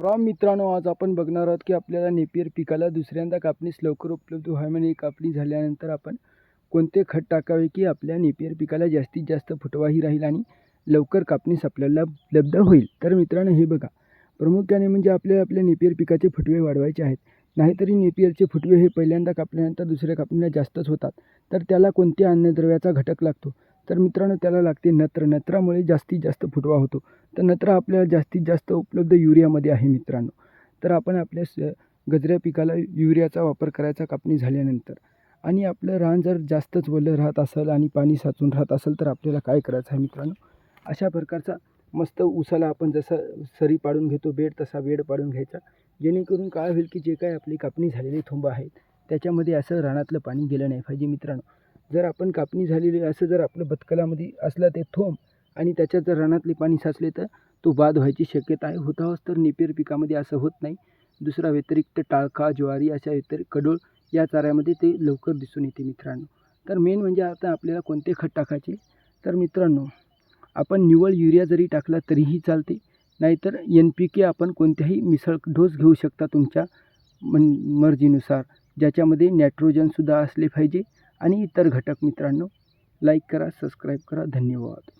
राम मित्रांनो आज आपण बघणार आहोत की आपल्याला नेपियर पिकाला दुसऱ्यांदा कापणीस लवकर उपलब्ध व्हावी कापणी झाल्यानंतर आपण कोणते खत टाकावे की आपल्या नेपियर पिकाला जास्तीत जास्त फुटवाही राहील आणि लवकर कापणीस आपल्याला उपलब्ध होईल. तर मित्रांनो हे बघा. प्रामुख्याने म्हणजे आपल्याला आपल्या नेपियर पिकाचे फुटवे वाढवायचे आहेत. नाहीतरी नेपियरचे फुटवे हे पहिल्यांदा कापल्यानंतर दुसऱ्या कापणीला जास्तच होतात. तर त्याला कोणत्या अन्नद्रव्याचा घटक लागतो? तर मित्रांनो त्याला लागते नत्र. नत्रामुळे जास्तीत जास्त फुटवा होतो. तर नत्र आपल्याला जास्तीत जास्त उपलब्ध युरियामध्ये आहे मित्रांनो. तर आपण आपल्या स गजऱ्या पिकाला युरियाचा वापर करायचा कापणी झाल्यानंतर. आणि आपलं रान जर जास्तच वलं राहत असेल आणि पाणी साचून राहत असेल तर आपल्याला काय करायचं आहे मित्रांनो? अशा प्रकारचा मस्त उसाला आपण जसं सरी पाडून घेतो बेड तसा बेड पाडून घ्यायचा. जेणेकरून काय होईल की जे काय आपली कापणी झालेली थोंब आहेत त्याच्यामध्ये असं रानातलं पाणी गेलं नाही पाहिजे मित्रांनो. जर आपण कापणी झालेली असं जर आपलं बतकलामध्ये असला ते थोंब आणि त्याच्यात जर रानातले पाणी साचले तर तो बाद व्हायची शक्यता आहे. होताच तर निपेर पिकामध्ये असं होत नाही. दुसरा व्यतिरिक्त टाळका ज्वारी अशा व्यतिरिक्त कडोळ या चाऱ्यामध्ये ते लवकर दिसून येते मित्रांनो. तर मेन म्हणजे आता आपल्याला कोणते खत टाकायचे? तर मित्रांनो आपण निवळ युरिया जरी टाकला तरीही चालते. नाहीतर एन पी के आपण कोणत्याही मिसळ डोस घेऊ शकता तुमच्या मन मर्जीनुसार. ज्याच्यामध्ये नायट्रोजनसुद्धा असले पाहिजे. आणि इतर घटक मित्रांनो लाईक करा सबस्क्राईब करा. धन्यवाद.